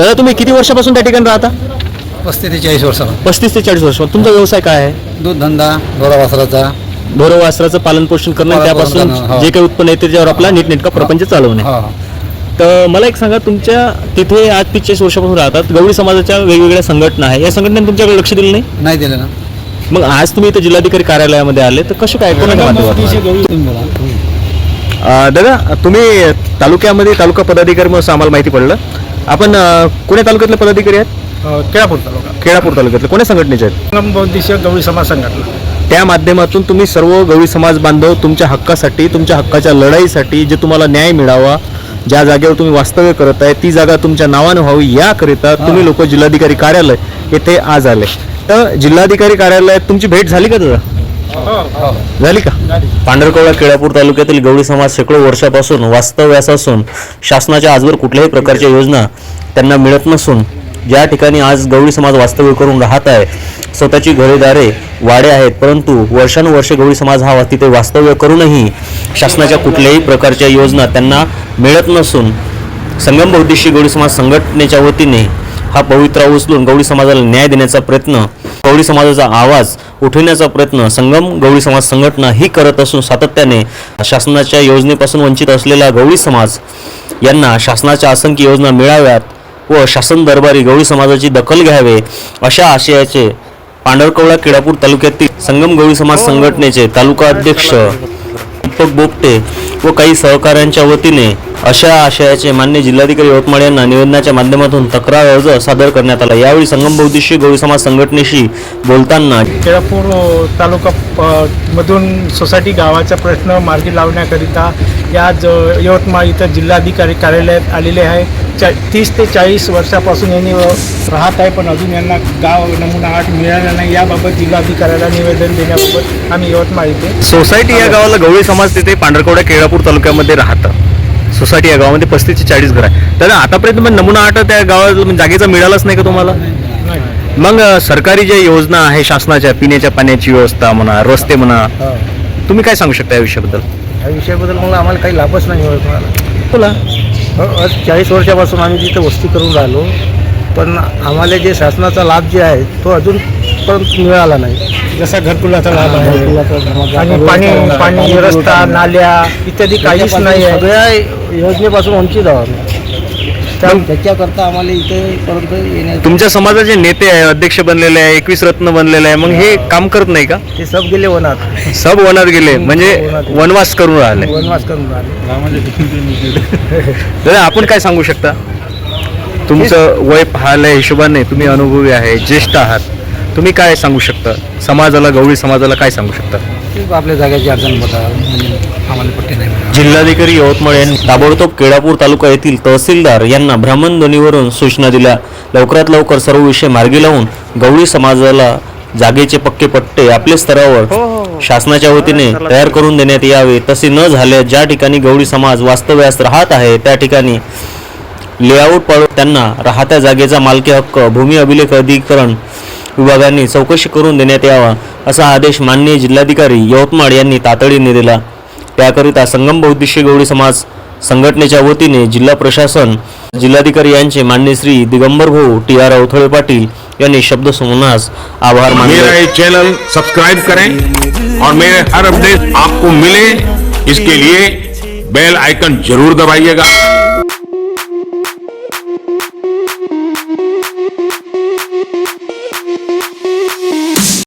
दादा तुम्ही किती वर्षापासून त्या ठिकाणी राहता? पस्तीस ते चाळीस वर्षाला पस्तीस ते चाळीस वर्ष तुमचा व्यवसाय काय आहे? दूध धंदा ढोरा वासराचा. ढोरं वासराचं पालन पोषण करणं आणि त्यापासून करणं, हो. जे काही उत्पन्न येते त्याच्यावर आपला नीटनेटका प्रपंच चालवणे. हा तर मला एक सांगा तुमच्या तिथे आज तीस चाळीस वर्षापासून राहतात. गवळी समाजाच्या वेगवेगळ्या संघटना आहे या संघटनेने तुमच्याकडे लक्ष दिलं नाही? नाही दिलं ना. मग आज तुम्ही इथे जिल्हाधिकारी कार्यालयामध्ये आले तर कसे काय कोणाच्या माध्यमातून अं, दादा तुम्ही तालुक्यामध्ये तालुका पदाधिकारी म्हणून असं आम्हाला माहिती पडलं. आपण अं, कोण्या तालुक्यातले पदाधिकारी आहेत? केळापूर तालुका. केळापूर तालुक्यातले. कोण्या संघटनेचे आहेत? संगम बौद्धिश गवळी समाज संघटना. त्या माध्यमातून तुम्ही सर्व गवळी समाज बांधव तुमच्या हक्कासाठी तुमच्या हक्काच्या लढाईसाठी जे तुम्हाला न्याय मिळावा ज्या जागेवर तुम्ही वास्तव्य करत आहे ती जागा तुमच्या नावाने व्हावी याकरिता तुम्ही लोक जिल्हाधिकारी कार्यालय येथे आज आले. तर जिल्हाधिकारी कार्यालयात तुमची भेट झाली का दादा? झाली का? पांढरकवडा केळापूर तालुक्यातील गवळी समाज शेकडो वर्षापासून वास्तव्यास असून शासनाच्या आजवर कुठल्याही प्रकारच्या योजना त्यांना मिळत नसून ज्या ठिकाणी आज गवळी समाज वास्तव्य करून राहत आहे स्वतःची घरेदारे वाडे आहेत परंतु वर्षानुवर्षे गवळी समाज हा तिथे वास्तव्य करूनही शासनाच्या कुठल्याही प्रकारच्या योजना त्यांना मिळत नसून संगम बौद्धिशी गवळी समाज संघटनेच्या वतीने हा पवित्रा उचलून गवळी समाजाला न्याय देण्याचा प्रयत्न गवळी समाजाचा आवाज उठवण्याचा प्रयत्न संगम गवळी समाज संघटना ही करत असून सातत्याने शासनाच्या योजनेपासून वंचित असलेला गवळी समाज यांना शासनाच्या असंख्य योजना मिळाव्यात व शासन दरबारी गवळी समाजाची दखल घ्यावे अशा आशयाचे पांढरकवडा केळापूर तालुक्यातील संगम गवळी समाज संघटनेचे तालुका अध्यक्ष दीपक बोपटे व काही सहकाऱ्यांच्या वतीने अशा आशयाचे मान्य जिल्हाधिकारी यवतमाळ यांना निवेदनाच्या माध्यमातून तक्रार अर्ज सादर करण्यात आला. यावेळी संगम बौद्धिशी गवळी समाज संघटनेशी बोलताना केळापूर तालुका प- मधून सोसायटी गावाचा प्रश्न मार्गी लावण्याकरिता या ज यवतमाळ इथं जिल्हाधिकारी कार्यालयात आलेले आहे. चा तीस ते चाळीस वर्षापासून यांनी राहत आहे पण अजून यांना गाव नमुना आठ मिळाला नाही. याबाबत जिल्हाधिकाऱ्याला निवेदन देण्याबाबत आम्ही यवतमाळ इथे सोसायटी या गावाला गवळी समाज तिथे पांढरकवडा केळापूर तालुक्यामध्ये राहतं. सोसायटी या गावामध्ये पस्तीस ते चाळीस घर आहे. तर आतापर्यंत मग नमुना आठ त्या गावाला म्हणजे जागेचा मिळालाच नाही का तुम्हाला? मग सरकारी ज्या योजना आहे शासनाच्या पिण्याच्या पाण्याची व्यवस्था म्हणा रस्ते म्हणा तुम्ही काय सांगू शकता या विषयाबद्दल? या विषयाबद्दल मग आम्हाला काही लाभच नाही मिळत मला बोला चाळीस वर्षापासून आम्ही तिथं वस्ती करून राहिलो पण आम्हाला जे शासनाचा लाभ जे आहे तो अजून पर्यंत मिळाला नाही. जसा घरकुलाचा लाभ आहे. आणि पाणी पाणी रस्ता नाल्या इत्यादी काहीच नाही आहे सगळ्या योजनेपासून वंचित आहोत. त्या- त्याच्याकरता आम्हाला इथे पर्यंत येण्याचं तुमच्या समाजाचे नेते आहे अध्यक्ष बनलेले आहे एकवीस रत्न बनलेले आहे मग हे काम करत नाही का? ते सब गेले वनात. सब वनात गेले म्हणजे वनवास करून राहिले. वनवास करून राहिले. दादा आपण काय सांगू शकता? तुमचं वय पाहिल्या हिशोबाने तुम्ही अनुभवी आहे ज्येष्ठ आहात. तुम्ही काय सांगू शकता? समाजाला गवळी समाजाला काय सांगू शकता? आपल्या जागेची अडचण होता आम्हाला पट्टी नाही मिळाली. जिल्हाधिकारी यवतमाळ यांनी ताबडतोब केळापूर तालुका येथील तहसीलदार यांना भ्रमणध्वनीवरून सूचना दिल्या. लवकरात लवकर सर्व विषय मार्गी लावून गवळी समाजाला जागेचे पक्के पट्टे आपल्या स्तरावर शासनाच्या वतीने तयार करून देण्यात यावे. तसे न झाले ज्या ठिकाणी गवळी समाज वास्तव्यास राहत आहे त्या ठिकाणी लेआउट पाडून त्यांना राहत्या जागेचा मालकी हक्क भूमी अभिलेख अधिकरण विभागांनी चौकशी करून देण्यात यावा असा आदेश माननीय जिल्हाधिकारी यवतमाळ यांनी तातडीने दिला. त्याकरिता संगम बौद्धिशी गौडी समाज संघटनेच्या वतीने जिल्हा प्रशासन जिल्हाधिकारी यांचे मान्य श्री दिगंबर भाऊ टी आर अवथळे पाटील यांनी शब्द सुमनास आभार मानले. ये चैनल सब्सक्राइब करें और मेरे हर अपडेट आपको मिले इसके लिए बेल आइकन जरूर दबाइएगा।